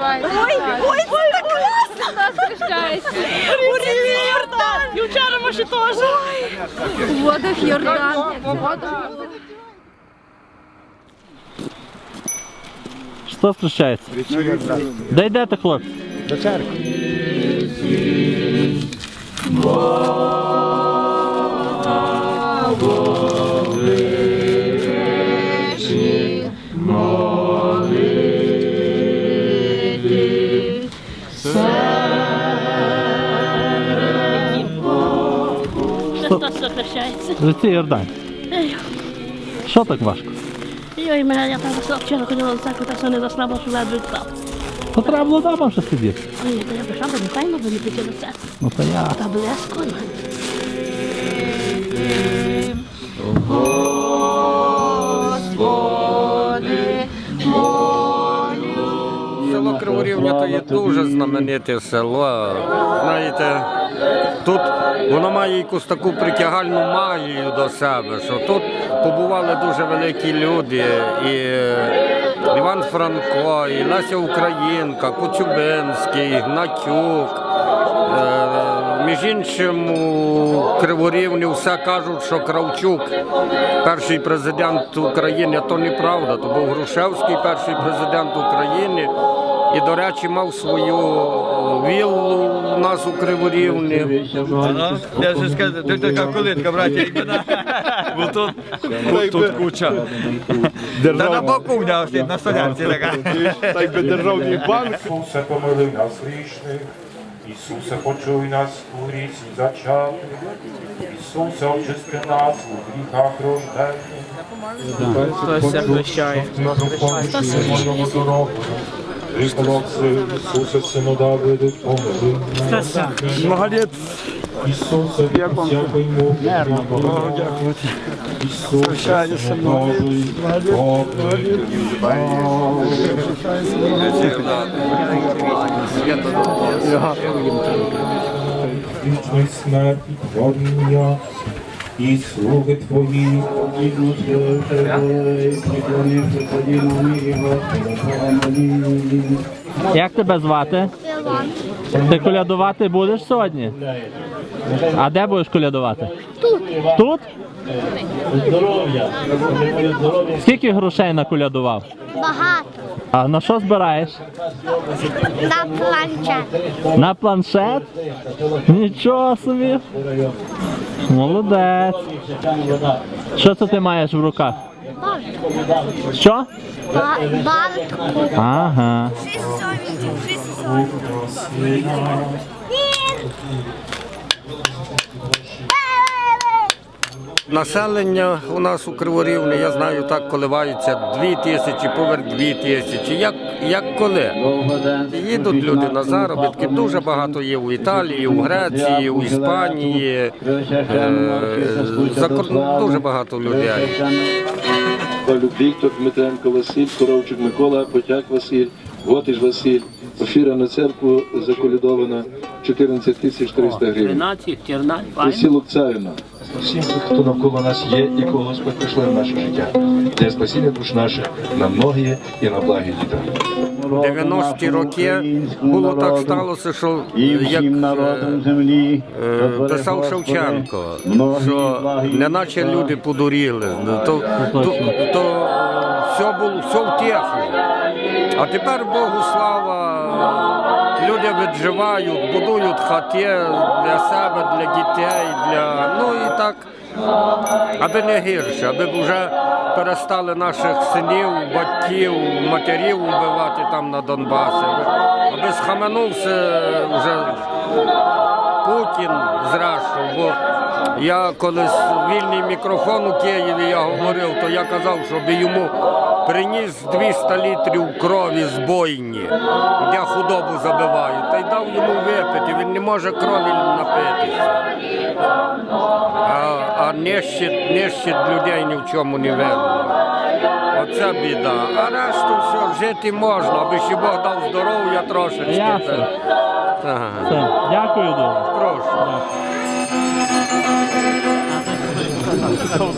Ой, ой, ой, це так класно! Нас хрещається. Урівні Йордан! Дівчата може теж. У водах Йордан. Хто зустрічається? Де йдете, хлопці? До церкви. В Йордан. Що так важко? Йой, мене я там вчора ходила до церкви, так що не заснала, що ледве встав. То треба було дома вже сидіти. Ой, то я прийшла, бо нехай би не піти до церкви. Ну то я. Та блеско. Село Криворівня то є дуже знамените село. Знаєте, тут воно має якусь таку притягальну магію до себе, що тут побували дуже великі люди. І Іван Франко, і Леся Українка, Коцюбинський, Гнатюк. Е, Між іншим, у Криворівні все кажуть, що Кравчук перший президент України, то неправда. То був Грушевський перший президент України. І, до речі, мав свою е, віллу у нас у Криворівні. Я ж скажу, тут така колитка, браті. Бо тут, тут, куча. Та на боку в нього на столярці така. Так би державний банк. Ісусе, помилуй нас грішних. Ісусе, почуй нас у грісі зачати. Ісусе, очисти нас у гріхах рожденних. Хтось захрещає. Хтось дорогу. Молодець. Всякої муки. Ісусе, сину Божий, помилуй вічної смерті творіння і слуги твої, і душе тебе, Як тебе звати? Ти колядувати будеш сьогодні? А де будеш колядувати? Тут. Тут? Здоров'я. Скільки грошей наколядував? Багато А на що збираєш? на планшет. На планшет? Нічого собі. Молодець. Що це ти маєш в руках? Що? Бартку. Ага. Ага. Населення у нас у Криворівні, я знаю, так коливаються дві тисячі, поверх дві тисячі. Як, як коли? Їдуть люди на заробітки, дуже багато є у Італії, у Греції, у Іспанії. Е, за дуже багато людей. Віктор, Дмитренко Василь, Коровчук Микола, Потяк Василь, Готиш Василь. Офіра на церкву заколядована 14 тисяч 300 гривень. 13, 14, Посілок царина. Всім, хто навколо нас є і кого Господь прийшли в наше життя, для спасіння душ наших на многі і на благі діта. 90-ті роки було так сталося, що як е, е, писав Шевченко, що неначе люди подуріли, то, то, то все було все втехло. А тепер Богу слава, люди відживають, будують хати для себе, для дітей, для ну і так, аби не гірше, аби вже перестали наших синів, батьків, матерів вбивати там на Донбасі, аби схаменувся вже Путін зрештою, бо я колись вільний мікрофон у Києві я говорив, то я казав, щоб йому приніс 200 літрів крові з бойні, де худобу забивають, та й дав йому випити, він не може крові напитися. А, а нищить, нищить людей ні в чому не винно. Оце біда. А решту все, жити можна, аби ще Бог дав здоров'я трошечки. Ясно. Ага. Все. Дякую дуже. Прошу. そ う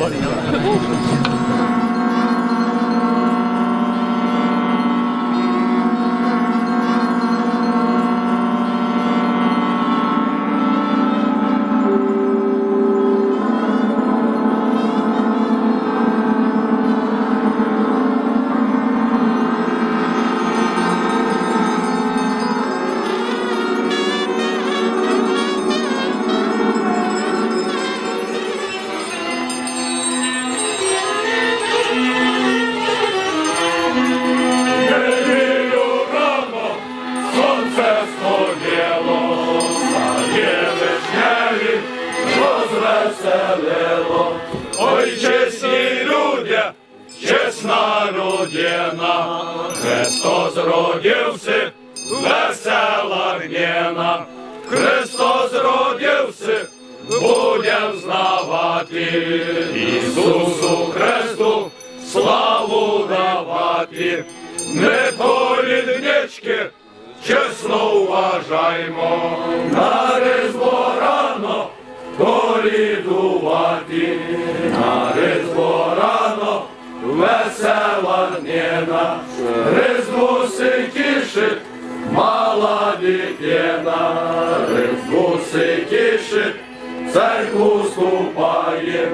весела Христос родився, будем знавати, Ісусу Христу славу давати, не поліднички, чесно вважаймо, на різдво рано колідувати, на різдво рано дитина, різдву тішить, церкву ступає,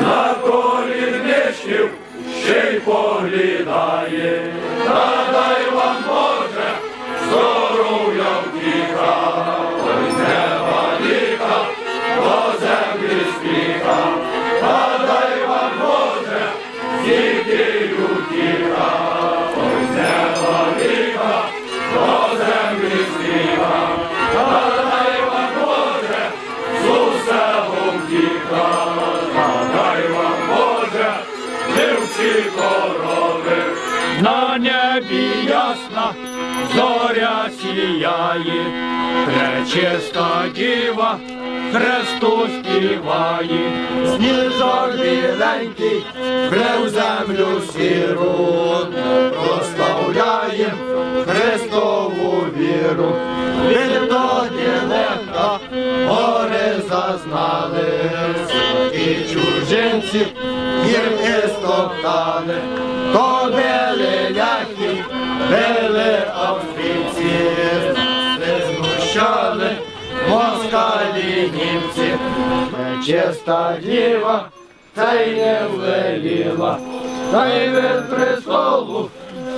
на колідничків ще й поглядає, та дай вам Боже, здоров'я втіха, неба ліка, до землі спіха, корови, на небі ясна, зоря сіяє, пречиста діва, Христу співає, сніжок біленький, в землю сіру, прославляєм Христову віру, відтоді легка, гори зазнали, і чужинці стоптали, то били ляхи, били австрійці, не знущали москалі німці, чиста діва, та й не веліла, та й від престолу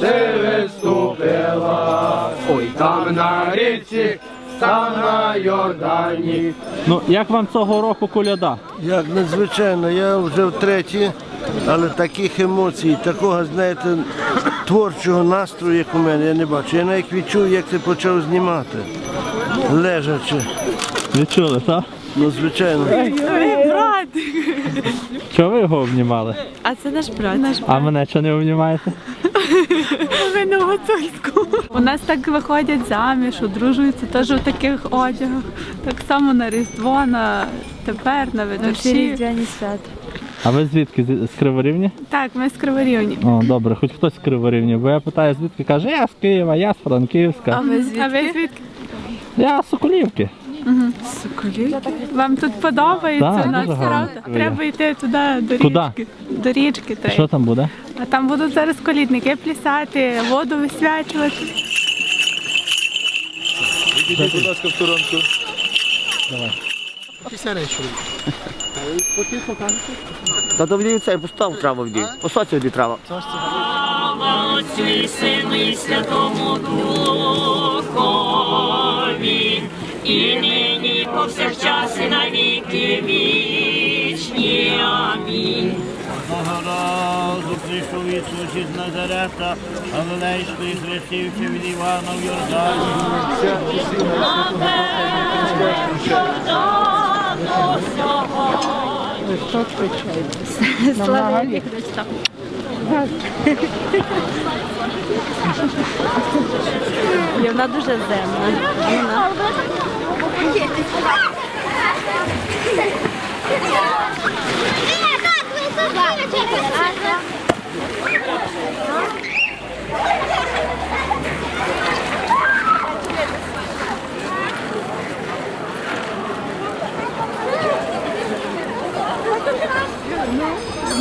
ти відступила. Ой, там на річці, там на Йордані, Ну, як вам цього року коляда? Як надзвичайно, я вже втретє, але таких емоцій, такого, знаєте, творчого настрою, як у мене, я не бачу. Я навіть відчув, як ти почав знімати, лежачи. Відчули, так? Ну, звичайно. Брат. Чого ви його обнімали? А це наш брат. Наш А мене чого не обнімаєте? Ви на гуцульську. У нас так виходять заміж, одружуються теж у таких одягах. Так само на Різдво, на тепер, на видачі. свята. А ви звідки? З з Криворівні? Так, ми з Криворівні. О, добре, хоч хтось з Криворівні, бо я питаю, звідки каже, я з Києва, я з Франківська, ви звідки? А ви звідки? я з Соколівки. Соколівки. Вам тут подобається? Так, У нас правда? Треба йти туди, до Куди? річки. До річки треба. Що там буде? А там будуть зараз колідники плясати, воду висвячувати. Будь ласка, в сторонку. Та то в цей постав треба вдій. Посоці вдій треба. Отцю і Сину і Святому Духові, і нині повсякчас і на віки вічні. Амінь. Разу прийшов Ісус із Назарета, Галилейської хрестився від Івана в Йордані. Слава Христа. І вона дуже земна. Вона.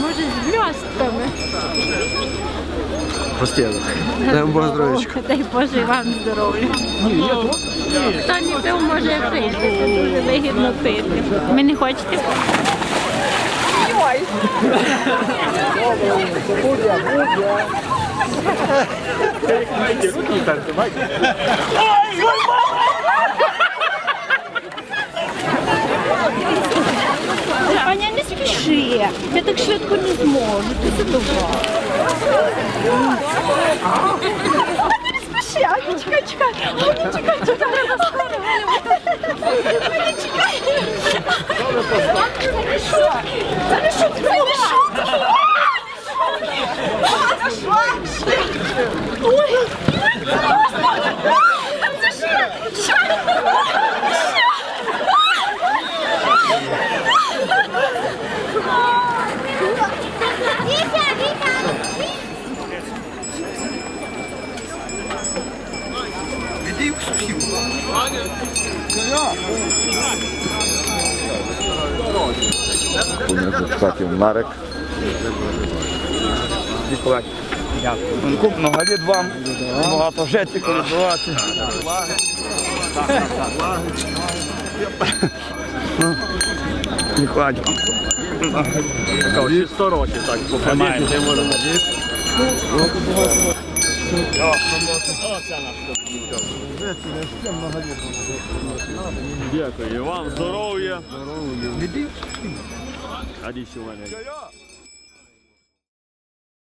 Може, з блістками. Простягу. Дай вам Боже здоров'ячка. Дай Боже і вам здоров'я. Хто не пив, може пити. Це дуже вигідно пити. Ви не хочете? Аня, спіши. Я так швидко не зможу. Ти задоволена. Не спіши, Аня, чекай, чекай. Аня, чекай, чекай. Аня, чекай. Це не шутки. Це не шутки. Це не шутки. Марик. Дякую. Много літ вам. Багато життя колядувати. Дякую. Всі 100 років так попадаємо. Дякую. І вам здоров'я. Здоров'я. А дійсно.